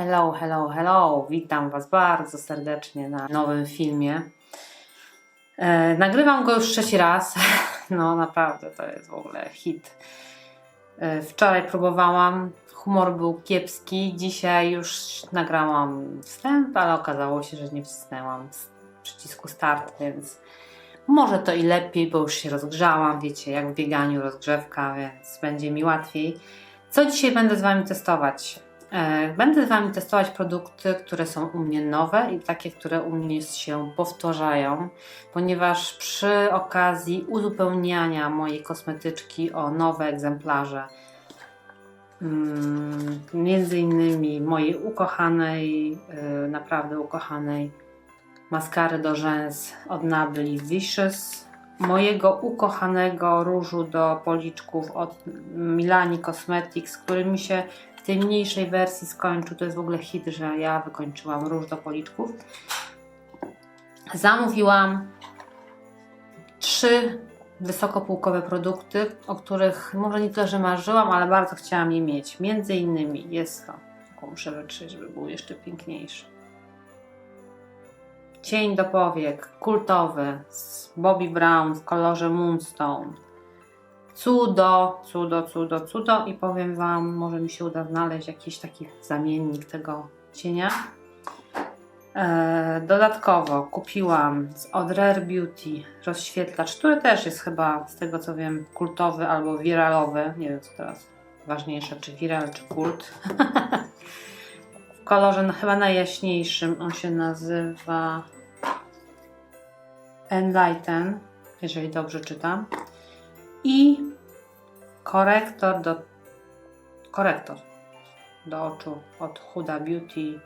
Hello, hello, hello. Witam Was bardzo serdecznie na nowym filmie. E, nagrywam go już trzeci raz. No naprawdę, to jest w ogóle hit. E, wczoraj próbowałam, humor był kiepski. Dzisiaj już nagrałam wstęp, ale okazało się, że nie wcisnęłam przycisku start, więc może to i lepiej, bo już się rozgrzałam. Wiecie, jak w bieganiu rozgrzewka, więc będzie mi łatwiej. Co dzisiaj będę z Wami testować? E, Będę z Wami testować produkty, które są u mnie nowe i takie, które u mnie się powtarzają, ponieważ przy okazji uzupełniania mojej kosmetyczki o nowe egzemplarze, mm, między innymi mojej ukochanej, e, naprawdę ukochanej maskary do rzęs od Nabli Vicious, mojego ukochanego różu do policzków od Milani Cosmetics, który mi się w tej mniejszej wersji skończył. To jest w ogóle hit, że ja wykończyłam róż do policzków. Zamówiłam trzy wysokopółkowe produkty, o których może nie tyle, że marzyłam, ale bardzo chciałam je mieć. Między innymi jest to, muszę wytrzeć, żeby był jeszcze piękniejszy. Cień do powiek, kultowy, z Bobbi Brown w kolorze Moonstone. Cudo, cudo, cudo, cudo i powiem Wam, może mi się uda znaleźć jakiś taki zamiennik tego cienia. E, dodatkowo kupiłam z od Rare Beauty rozświetlacz, który też jest chyba z tego co wiem kultowy albo wiralowy. Nie wiem co teraz ważniejsze, czy viral, czy kult. w kolorze no, chyba najjaśniejszym. On się nazywa Enlighten, jeżeli dobrze czytam. I korektor do korektor do oczu od Huda Beauty.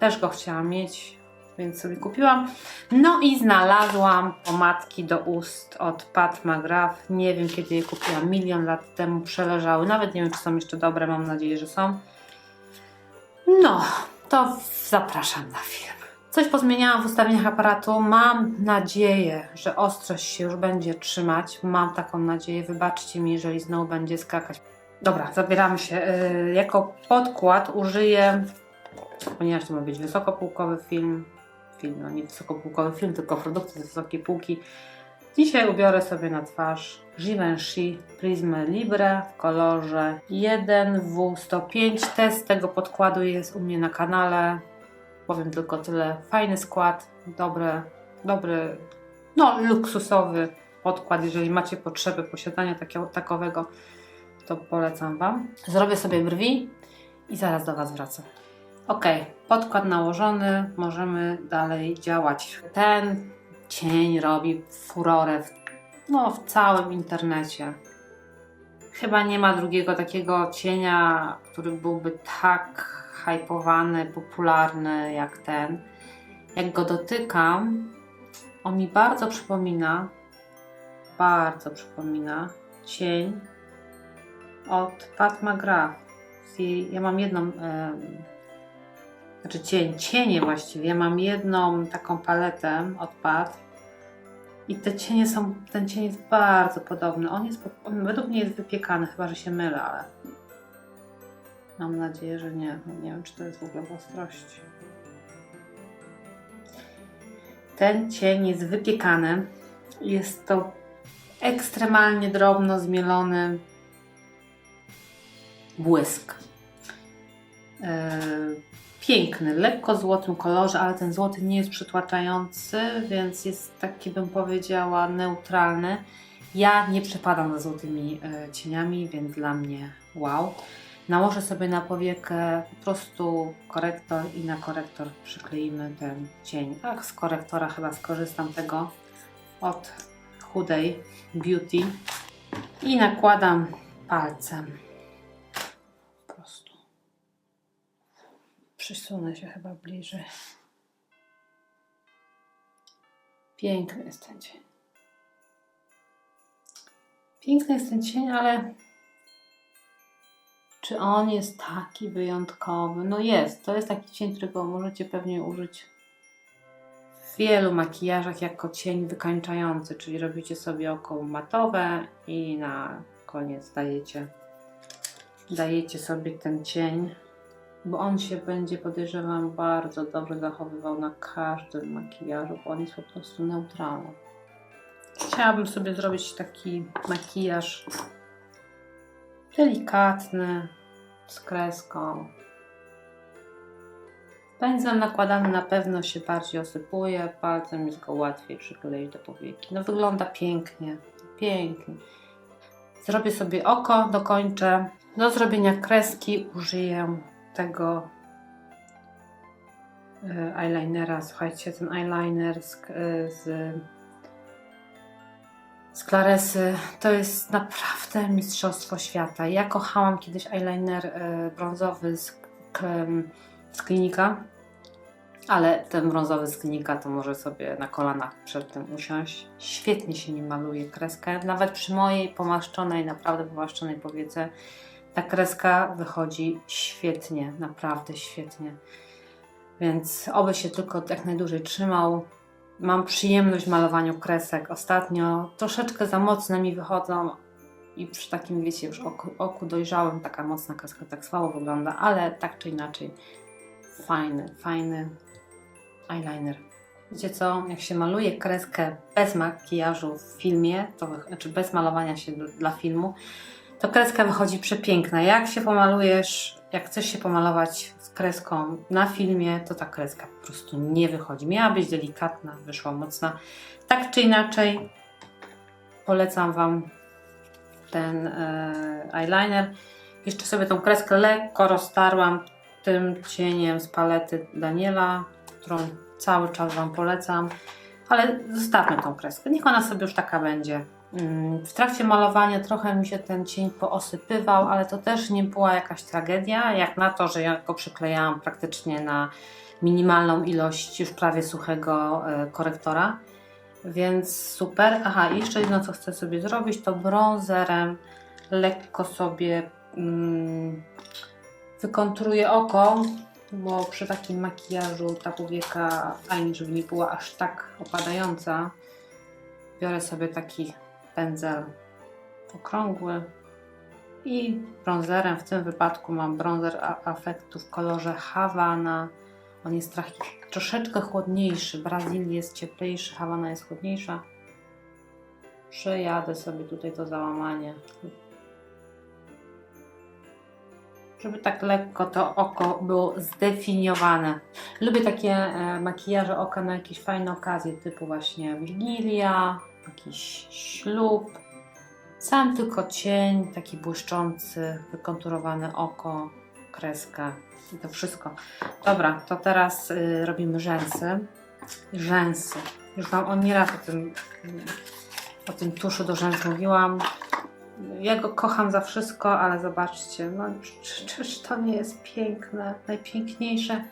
Też go chciałam mieć, więc sobie kupiłam. No i znalazłam pomadki do ust od Pat McGrath. Nie wiem kiedy je kupiłam, milion lat temu przeleżały. Nawet nie wiem czy są jeszcze dobre, mam nadzieję, że są. No, to zapraszam na film. Coś pozmieniałam w ustawieniach aparatu. Mam nadzieję, że ostrość się już będzie trzymać. Mam taką nadzieję. Wybaczcie mi, jeżeli znowu będzie skakać. Dobra, zabieramy się. Yy, jako podkład użyję, ponieważ to ma być wysokopółkowy film, film, no nie wysokopółkowy film, tylko produkty z wysokiej półki. Dzisiaj ubiorę sobie na twarz Givenchy Prisma Libre w kolorze 1W105. Test tego podkładu jest u mnie na kanale. Powiem tylko tyle. Fajny skład, dobry, dobry, no luksusowy podkład. Jeżeli macie potrzebę posiadania takiego, takowego, to polecam Wam. Zrobię sobie brwi i zaraz do Was wracam. Ok, podkład nałożony, możemy dalej działać. Ten cień robi furorę w, no, w całym internecie. Chyba nie ma drugiego takiego cienia, który byłby tak hypowany, popularny jak ten. Jak go dotykam, on mi bardzo przypomina, bardzo przypomina cień od Pat McGrath. Ja mam jedną, em, znaczy cień, cienie właściwie. Ja mam jedną taką paletę od Pat i te cienie są, ten cień jest bardzo podobny. On jest, on według mnie jest wypiekany, chyba że się mylę, ale mam nadzieję, że nie. Nie wiem, czy to jest w ogóle w ostrości. Ten cień jest wypiekany. Jest to ekstremalnie drobno zmielony błysk. E, Piękny, lekko złotym kolorze, ale ten złoty nie jest przytłaczający, więc jest taki, bym powiedziała, neutralny. Ja nie przepadam za złotymi e, cieniami, więc dla mnie wow. Nałożę sobie na powiekę po prostu korektor i na korektor przykleimy ten cień. Ach, z korektora chyba skorzystam tego od chudej Beauty i nakładam palcem. Po prostu. Przysunę się chyba bliżej. Piękny jest ten cień. Piękny jest ten cień, ale czy on jest taki wyjątkowy? No jest. To jest taki cień, którego możecie pewnie użyć w wielu makijażach jako cień wykańczający, czyli robicie sobie oko matowe i na koniec dajecie, dajecie sobie ten cień bo on się będzie, podejrzewam, bardzo dobrze zachowywał na każdym makijażu, bo on jest po prostu neutralny. Chciałabym sobie zrobić taki makijaż delikatny, z kreską. Pędzel nakładany na pewno się bardziej osypuje, palcem jest go łatwiej przykleić do powieki. No wygląda pięknie, pięknie. Zrobię sobie oko, dokończę. Do zrobienia kreski użyję tego e, eyelinera. Słuchajcie, ten eyeliner z, e, z, z Claresy to jest naprawdę mistrzostwo świata. Ja kochałam kiedyś eyeliner e, brązowy z, z klinika, ale ten brązowy z klinika to może sobie na kolanach przed tym usiąść. Świetnie się nim maluje kreskę. Nawet przy mojej pomaszczonej, naprawdę pomaszczonej powiece ta kreska wychodzi świetnie, naprawdę świetnie. Więc oby się tylko jak najdłużej trzymał. Mam przyjemność w malowaniu kresek. Ostatnio troszeczkę za mocne mi wychodzą i przy takim, wiecie, już oku, oku dojrzałym taka mocna kreska tak słabo wygląda, ale tak czy inaczej fajny, fajny eyeliner. Wiecie co, jak się maluje kreskę bez makijażu w filmie, to znaczy bez malowania się dla filmu, to kreska wychodzi przepiękna. Jak się pomalujesz, jak chcesz się pomalować z kreską na filmie, to ta kreska po prostu nie wychodzi. Miała być delikatna, wyszła mocna. Tak czy inaczej, polecam Wam ten e, eyeliner. Jeszcze sobie tą kreskę lekko roztarłam tym cieniem z palety Daniela, którą cały czas Wam polecam. Ale zostawmy tą kreskę. Niech ona sobie już taka będzie. W trakcie malowania trochę mi się ten cień poosypywał, ale to też nie była jakaś tragedia, jak na to, że ja go przyklejałam praktycznie na minimalną ilość już prawie suchego e, korektora. Więc super. Aha, i jeszcze jedno, co chcę sobie zrobić, to brązerem lekko sobie mm, wykontruję oko, bo przy takim makijażu ta powieka fajnie, żeby nie była aż tak opadająca. Biorę sobie taki pędzel okrągły i bronzerem. W tym wypadku mam bronzer A- Affectu w kolorze Havana. On jest trochę, troszeczkę chłodniejszy. Brazil jest cieplejszy, Havana jest chłodniejsza. Przejadę sobie tutaj to załamanie. Żeby tak lekko to oko było zdefiniowane. Lubię takie e, makijaże oka na jakieś fajne okazje, typu właśnie Wigilia, jakiś ślub. Sam tylko cień, taki błyszczący, wykonturowane oko, kreska i to wszystko. Dobra, to teraz y, robimy rzęsy. Rzęsy. Już Wam o nieraz o tym, o tym tuszu do rzęs mówiłam. Ja go kocham za wszystko, ale zobaczcie, no czy, czyż to nie jest piękne, najpiękniejsze,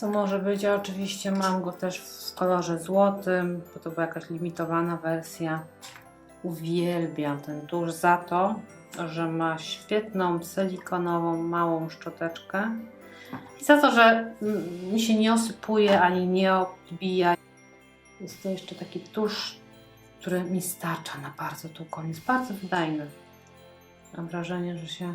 co może być. Ja oczywiście mam go też w kolorze złotym, bo to była jakaś limitowana wersja. Uwielbiam ten tusz za to, że ma świetną silikonową, małą szczoteczkę i za to, że mi się nie osypuje ani nie odbija. Jest to jeszcze taki tusz, który mi starcza na bardzo długo. Jest bardzo wydajny. Mam wrażenie, że się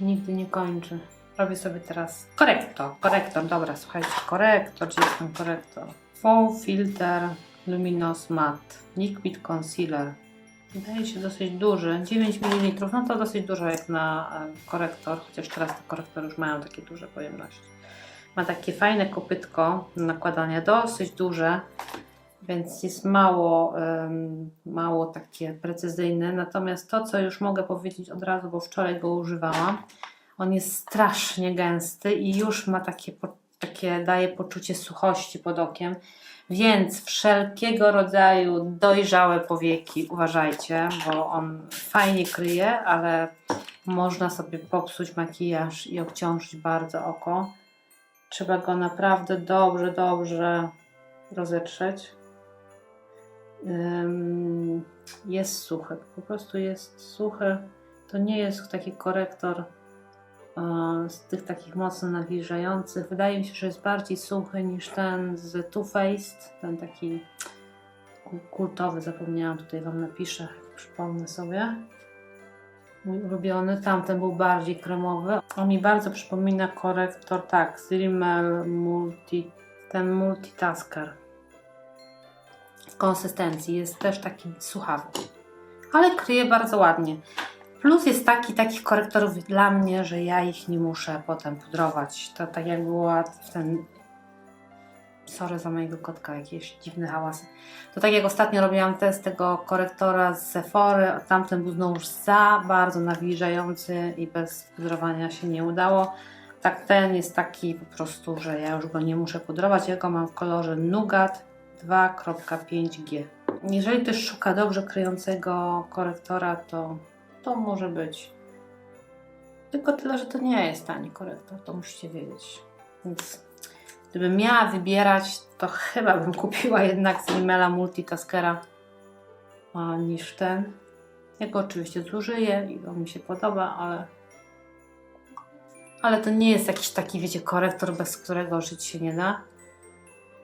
nigdy nie kończy. Robię sobie teraz korektor. Korektor, dobra, słuchajcie, korektor. Gdzie jest ten korektor? Faux Filter Luminous Matte Liquid Concealer. Wydaje się dosyć duży, 9 ml, no to dosyć dużo jak na korektor, chociaż teraz te korektory już mają takie duże pojemności. Ma takie fajne kopytko nakładania, dosyć duże, więc jest mało, em, mało takie precyzyjne. Natomiast to, co już mogę powiedzieć od razu, bo wczoraj go używałam, on jest strasznie gęsty i już ma takie, takie daje poczucie suchości pod okiem. Więc wszelkiego rodzaju dojrzałe powieki uważajcie, bo on fajnie kryje, ale można sobie popsuć makijaż i obciążyć bardzo oko. Trzeba go naprawdę dobrze, dobrze rozetrzeć. Jest suchy, po prostu jest suchy. To nie jest taki korektor z tych takich mocno nawilżających. Wydaje mi się, że jest bardziej suchy niż ten z Too Faced, ten taki ku- kultowy, zapomniałam, tutaj Wam napiszę, przypomnę sobie. mój ulubiony. Tamten był bardziej kremowy. On mi bardzo przypomina korektor, tak, z Rimmel Multi, ten Multitasker. W konsystencji jest też taki suchawy, ale kryje bardzo ładnie. Plus jest taki, takich korektorów dla mnie, że ja ich nie muszę potem pudrować. To tak jak była w ten Sorry za mojego kotka, jakieś dziwne hałasy. To tak jak ostatnio robiłam test tego korektora z Sephory, tamten był znowu za bardzo nawilżający i bez pudrowania się nie udało. Tak ten jest taki po prostu, że ja już go nie muszę pudrować. Ja go mam w kolorze Nougat 2.5G. Jeżeli ktoś szuka dobrze kryjącego korektora, to to może być. Tylko tyle, że to nie jest tani korektor, to musicie wiedzieć. Więc Gdybym miała wybierać, to chyba bym kupiła jednak z Multitaskera a, niż ten. Ja go oczywiście zużyję i on mi się podoba, ale ale to nie jest jakiś taki, wiecie, korektor, bez którego żyć się nie da.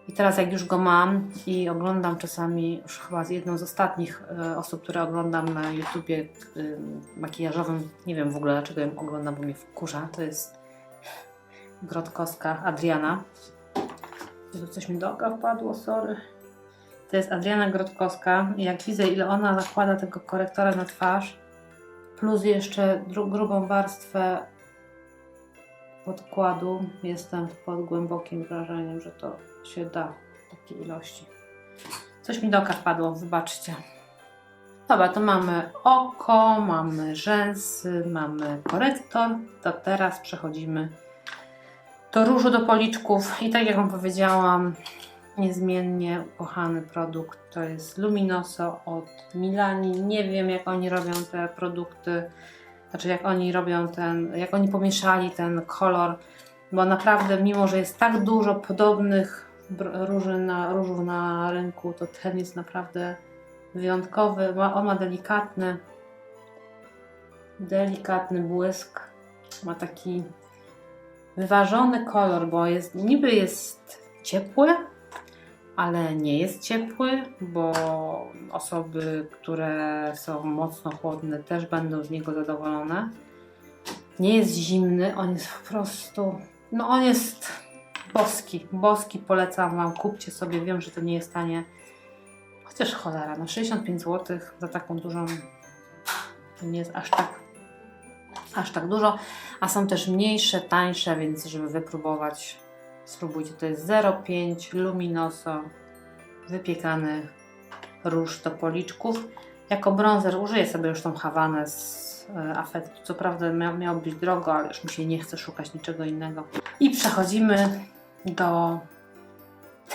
I teraz jak już go mam i oglądam czasami, już chyba z jedną z ostatnich e, osób, które oglądam na YouTubie y, makijażowym, nie wiem w ogóle dlaczego ją oglądam, bo mnie wkurza, to jest Grotkowska Adriana. Tu coś mi do oka wpadło, sorry. To jest Adriana Grotkowska i jak widzę ile ona nakłada tego korektora na twarz, plus jeszcze grubą warstwę podkładu, jestem pod głębokim wrażeniem, że to się da w takiej ilości. Coś mi do oka wpadło, wybaczcie. Dobra, to mamy oko, mamy rzęsy, mamy korektor. To teraz przechodzimy do różu do policzków. I tak jak Wam powiedziałam, niezmiennie ukochany produkt to jest Luminoso od Milani. Nie wiem, jak oni robią te produkty, znaczy jak oni robią ten, jak oni pomieszali ten kolor, bo naprawdę, mimo że jest tak dużo podobnych róży na, różów na rynku, to ten jest naprawdę wyjątkowy. Ma, on ma delikatny, delikatny błysk. Ma taki wyważony kolor, bo jest, niby jest ciepły, ale nie jest ciepły, bo osoby, które są mocno chłodne, też będą z niego zadowolone. Nie jest zimny, on jest po prostu. No, on jest boski. Boski polecam Wam. Kupcie sobie. Wiem, że to nie jest tanie. Chociaż cholera, no 65 zł za taką dużą. To nie jest aż tak aż tak dużo, a są też mniejsze, tańsze, więc żeby wypróbować, spróbujcie. To jest 0,5 Luminoso wypiekany róż do policzków. Jako bronzer użyję sobie już tą Hawanę z e, afektu. Co prawda mia miało być drogo, ale już mi się nie chce szukać niczego innego. I przechodzimy do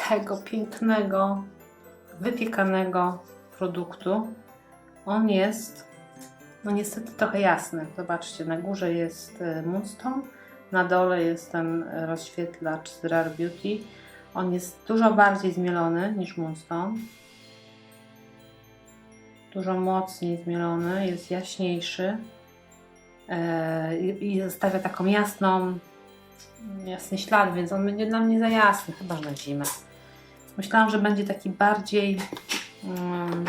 tego pięknego, wypiekanego produktu. On jest no niestety trochę jasny. Zobaczcie, na górze jest e, Moonstone, na dole jest ten rozświetlacz z Rare Beauty. On jest dużo bardziej zmielony niż Moonstone. Dużo mocniej zmielony, jest jaśniejszy e, i zostawia taką jasną, jasny ślad, więc on będzie dla mnie za jasny, chyba że na zimę. Myślałam, że będzie taki bardziej mm,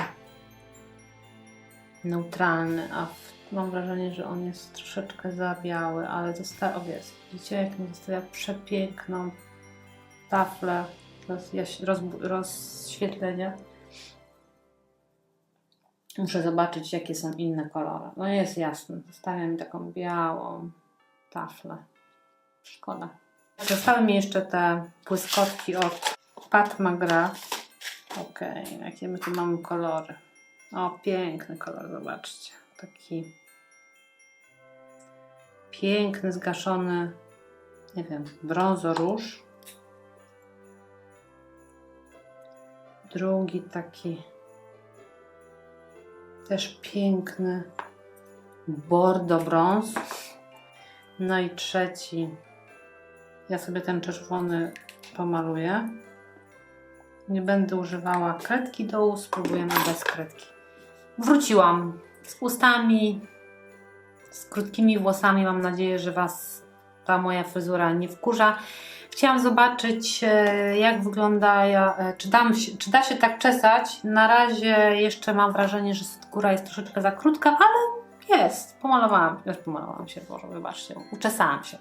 neutralny, a w, mam wrażenie, że on jest troszeczkę za biały, ale zostawia, o jest, widzicie jak mi zostawia przepiękną taflę roz, rozświetlenia. Muszę zobaczyć, jakie są inne kolory. No jest jasny, zostawia mi taką białą taflę. Szkoda. Zostały mi jeszcze te błyskotki od Pat McGrath. Okej, jakie my tu mamy kolory. O, piękny kolor, zobaczcie. Taki piękny, zgaszony, nie wiem, brązoróż. Drugi taki też piękny bordo brąz. No i trzeci, ja sobie ten czerwony pomaluję. Nie będę używała kredki do ust, spróbujemy bez kredki. Wróciłam z ustami, z krótkimi włosami. Mam nadzieję, że Was ta moja fryzura nie wkurza. Chciałam zobaczyć, e, jak wygląda, ja- e, czy, dam, czy da się tak czesać. Na razie jeszcze mam wrażenie, że skóra jest troszeczkę za krótka, ale Jest, pomalowałam, też pomalowałam się, Boże, wybaczcie, uczesałam się.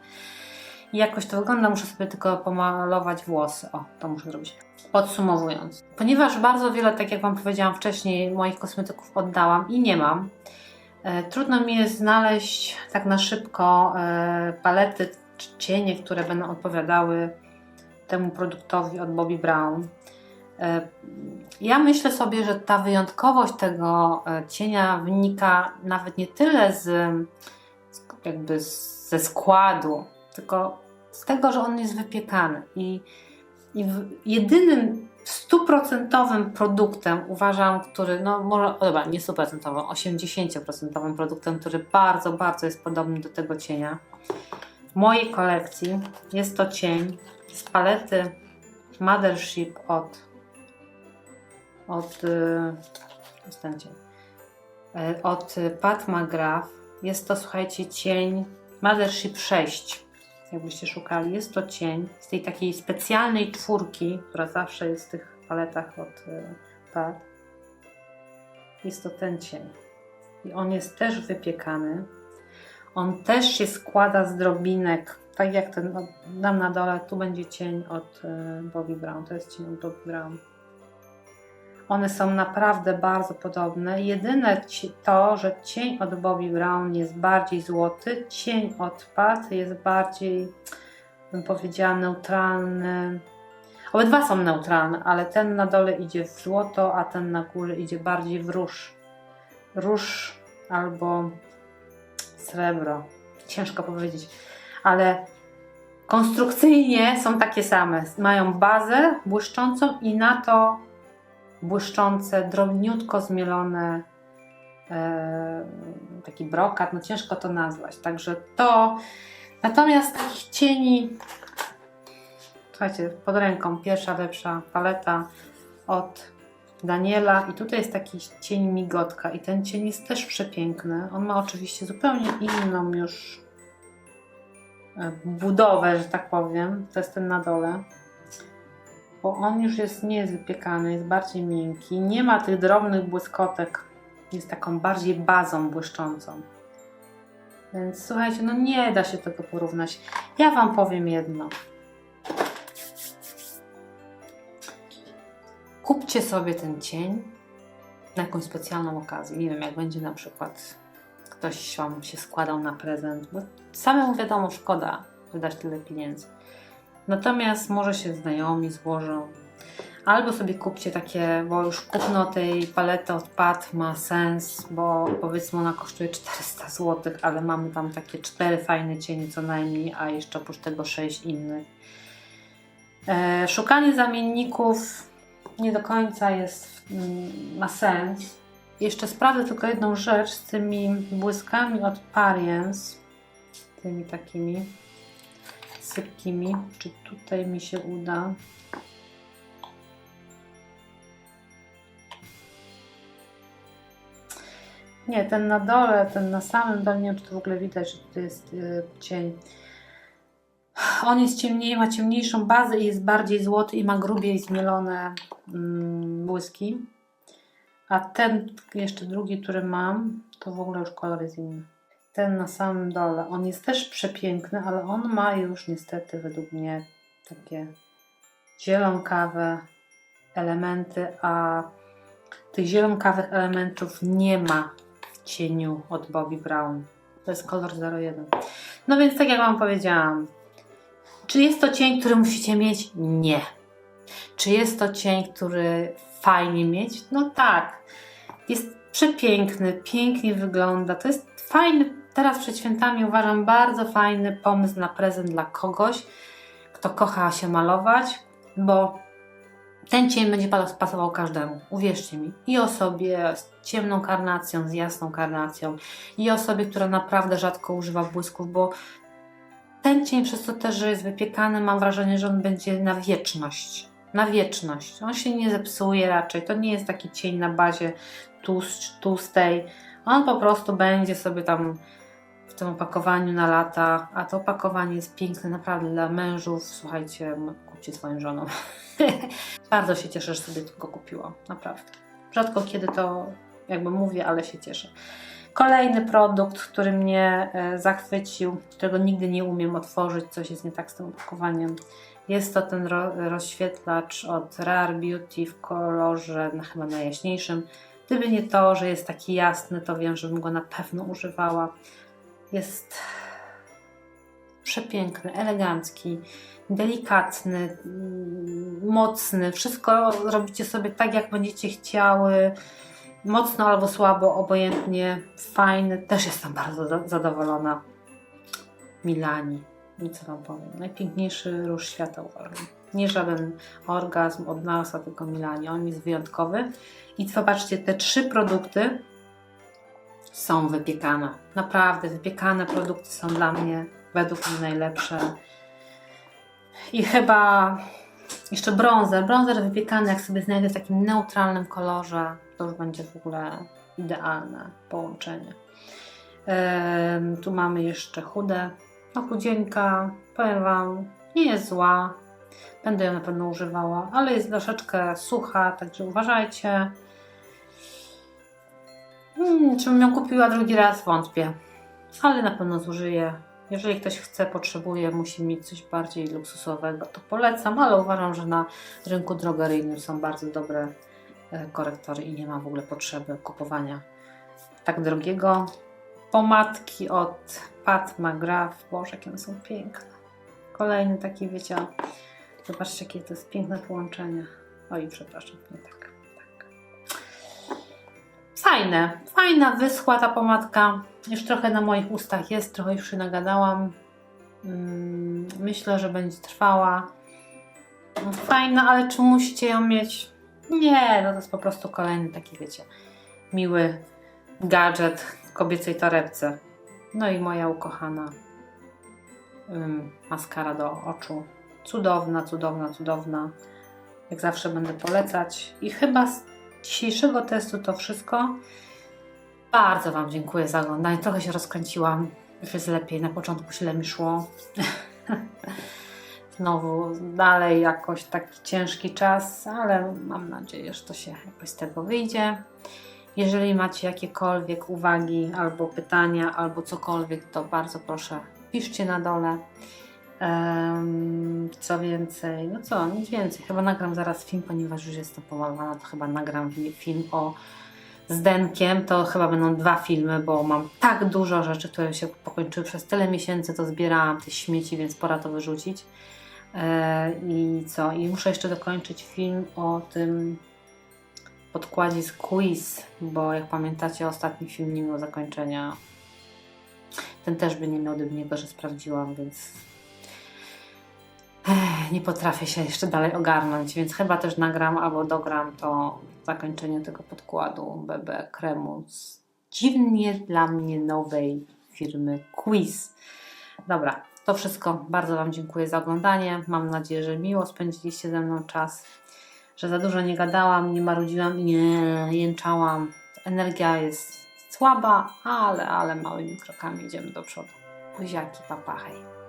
Jakoś to wygląda, muszę sobie tylko pomalować włosy. O, to muszę zrobić. Podsumowując, ponieważ bardzo wiele, tak jak Wam powiedziałam wcześniej, moich kosmetyków oddałam i nie mam, e, trudno mi jest znaleźć tak na szybko e, palety czy cienie, które będą odpowiadały temu produktowi od Bobbi Brown. E, Ja myślę sobie, że ta wyjątkowość tego e, cienia wynika nawet nie tyle z, z jakby z, ze składu, tylko z tego, że on jest wypiekany. I, i jedynym stuprocentowym produktem uważam, który, no może, dobra, nie stuprocentowym, 80% produktem, który bardzo, bardzo jest podobny do tego cienia. W mojej kolekcji jest to cień z palety Mothership od od yy, przestańcie, yy, od Pat McGrath. Jest to, słuchajcie, cień Mothership 6. Jakbyście szukali, jest to cień z tej takiej specjalnej czwórki, która zawsze jest w tych paletach od yy, Pat. Jest to ten cień. I on jest też wypiekany. On też się składa z drobinek, tak jak ten, dam na dole, tu będzie cień od yy, Bobbi Brown. To jest cień od Bobbi Brown. One są naprawdę bardzo podobne. Jedyne to, że cień od Bobbi Brown jest bardziej złoty, cień od Pat jest bardziej, bym powiedziała, neutralny. Obydwa są neutralne, ale ten na dole idzie w złoto, a ten na górze idzie bardziej w róż. Róż albo srebro. Ciężko powiedzieć, ale konstrukcyjnie są takie same. Mają bazę błyszczącą i na to błyszczące, drobniutko zmielone, e, taki brokat, no ciężko to nazwać. Także to. Natomiast takich cieni, słuchajcie, pod ręką pierwsza lepsza paleta od Daniela i tutaj jest taki cień migotka i ten cień jest też przepiękny. On ma oczywiście zupełnie inną już e, budowę, że tak powiem. To jest ten na dole bo on już jest, nie jest wypiekany, jest bardziej miękki, nie ma tych drobnych błyskotek, jest taką bardziej bazą błyszczącą. Więc słuchajcie, no nie da się tego porównać. Ja Wam powiem jedno. Kupcie sobie ten cień na jakąś specjalną okazję. Nie wiem, jak będzie na przykład ktoś Wam się składał na prezent, bo samemu wiadomo, szkoda wydać tyle pieniędzy. Natomiast może się znajomi złożą. Albo sobie kupcie takie, bo już kupno tej palety od Pat ma sens, bo powiedzmy ona kosztuje 400 zł, ale mamy tam takie cztery fajne cienie co najmniej, a jeszcze oprócz tego sześć innych. E, szukanie zamienników nie do końca jest, mm, ma sens. Jeszcze sprawdzę tylko jedną rzecz z tymi błyskami od Pariens, tymi takimi sypkimi. Czy tutaj mi się uda? Nie, ten na dole, ten na samym dole, nie wiem czy to w ogóle widać, że tutaj jest y, cień. On jest ciemniej, ma ciemniejszą bazę i jest bardziej złoty i ma grubiej zmielone mm, błyski. A ten jeszcze drugi, który mam, to w ogóle już kolor jest inny ten na samym dole, on jest też przepiękny, ale on ma już niestety według mnie takie zielonkawe elementy, a tych zielonkawych elementów nie ma w cieniu od Bobbi Brown. To jest kolor 01. No więc tak jak Wam powiedziałam, czy jest to cień, który musicie mieć? Nie. Czy jest to cień, który fajnie mieć? No tak. Jest przepiękny, pięknie wygląda. To jest fajny, teraz przed świętami uważam bardzo fajny pomysł na prezent dla kogoś, kto kocha się malować, bo ten cień będzie pas- pasował każdemu, uwierzcie mi. I osobie z ciemną karnacją, z jasną karnacją, i osobie, która naprawdę rzadko używa błysków, bo ten cień przez to też, że jest wypiekany, mam wrażenie, że on będzie na wieczność. Na wieczność. On się nie zepsuje raczej. To nie jest taki cień na bazie tłust- tłustej. On po prostu będzie sobie tam w tym opakowaniu na lata, a to opakowanie jest piękne naprawdę dla mężów. Słuchajcie, kupcie swoim żonom. Bardzo się cieszę, że sobie go kupiłam, naprawdę. Rzadko kiedy to jakby mówię, ale się cieszę. Kolejny produkt, który mnie e, zachwycił, którego nigdy nie umiem otworzyć, coś jest nie tak z tym opakowaniem. Jest to ten ro rozświetlacz od Rare Beauty w kolorze no, chyba najjaśniejszym. Gdyby nie to, że jest taki jasny, to wiem, żebym go na pewno używała. Jest przepiękny, elegancki, delikatny, mm, mocny. Wszystko robicie sobie tak, jak będziecie chciały. Mocno albo słabo, obojętnie, fajny. Też jestem bardzo za- zadowolona. Milani. I co Wam powiem? Najpiękniejszy róż świata uważam. Nie żaden orgazm od NASA, tylko Milani. On jest wyjątkowy. I zobaczcie, te trzy produkty są wypiekane. Naprawdę, wypiekane produkty są dla mnie według mnie najlepsze. I chyba jeszcze bronzer. Bronzer wypiekany, jak sobie znajdę w takim neutralnym kolorze, to już będzie w ogóle idealne połączenie. Em, tu mamy jeszcze chude. No chudzienka, powiem Wam, nie jest zła. Będę ją na pewno używała, ale jest troszeczkę sucha, także uważajcie. Hmm, czy bym ją kupiła drugi raz? Wątpię. Ale na pewno zużyję. Jeżeli ktoś chce, potrzebuje, musi mieć coś bardziej luksusowego, to polecam, ale uważam, że na rynku drogeryjnym są bardzo dobre e, korektory i nie ma w ogóle potrzeby kupowania tak drogiego. Pomadki od Pat McGrath. Boże, jakie one są piękne. Kolejny taki, wiecie, zobaczcie, jakie to jest piękne połączenie. Oj, przepraszam, nie tak. tak. Fajne, fajna, wyschła ta pomadka. Już trochę na moich ustach jest, trochę już się nagadałam. Mm, Myślę, że będzie trwała. Fajna, ale czy musicie ją mieć? Nie, no to jest po prostu kolejny taki, wiecie, miły gadżet w kobiecej torebce. No i moja ukochana ym, maskara do oczu. Cudowna, cudowna, cudowna. Jak zawsze będę polecać. I chyba z dzisiejszego testu to wszystko. Bardzo Wam dziękuję za oglądanie. Trochę się rozkręciłam. Już jest lepiej. Na początku źle mi szło. Znowu dalej jakoś taki ciężki czas, ale mam nadzieję, że to się jakoś z tego wyjdzie. Jeżeli macie jakiekolwiek uwagi albo pytania, albo cokolwiek, to bardzo proszę, piszcie na dole. Co więcej, no co, nic więcej. Chyba nagram zaraz film, ponieważ już jestem pomalowana, to chyba nagram film o z Denkiem. To chyba będą dwa filmy, bo mam tak dużo rzeczy, które się pokończyły przez tyle miesięcy, to zbierałam te śmieci, więc pora to wyrzucić. E, I co? I muszę jeszcze dokończyć film o tym podkładzie z quiz, bo jak pamiętacie, ostatni film nie miał zakończenia. Ten też by nie miał, gdyby nie to, że sprawdziłam, więc nie potrafię się jeszcze dalej ogarnąć, więc chyba też nagram albo dogram to zakończenie tego podkładu BB kremu z dziwnie dla mnie nowej firmy Quiz. Dobra, to wszystko. Bardzo Wam dziękuję za oglądanie. Mam nadzieję, że miło spędziliście ze mną czas, że za dużo nie gadałam, nie marudziłam i nie jęczałam. Energia jest słaba, ale, ale małymi krokami idziemy do przodu. Buziaki, papa, hej.